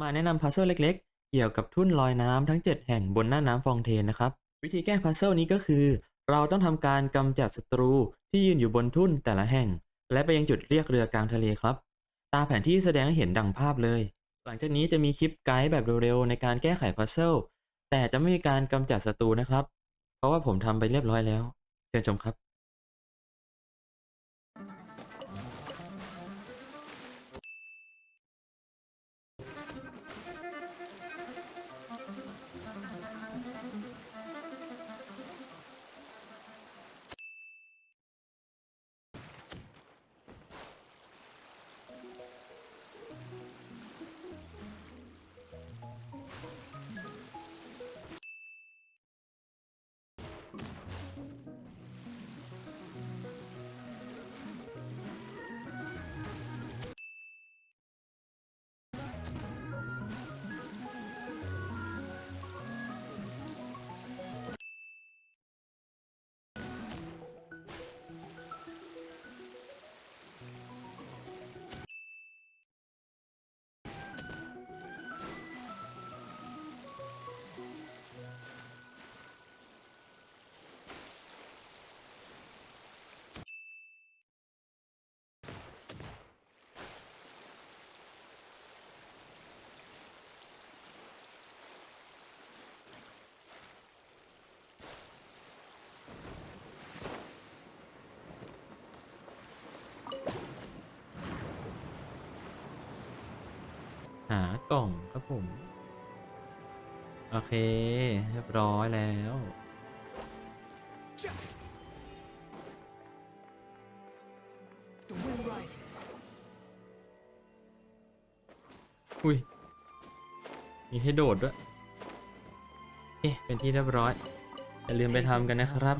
มาแนะนำพัซเซิลเล็กๆ เกี่ยวกับทุ่นลอยน้ำทั้ง 7 แห่งบนหน้าน้ำฟองเทนนะครับ วิธีแก้พัซเซิลนี้ก็คือ เราต้องทำการกำจัดศัตรูที่ยืนอยู่บนทุ่นแต่ละแห่ง และไปยังจุดเรียกเรือกลางทะเลครับ ตาแผนที่แสดงให้เห็นดังภาพเลย หลังจากนี้จะมีคลิปไกด์แบบเร็วๆในการแก้ไขพัซเซิลแต่จะไม่มีการกำจัดศัตรูนะครับ เพราะว่าผมทำไปเรียบร้อยแล้ว เชิญชมครับ หากล่องครับผม โอเค เรียบร้อยแล้ว อุ้ย มีให้โดดด้วย เอ๊ะ เป็นที่เรียบร้อย อย่าลืมไปทำกันนะครับ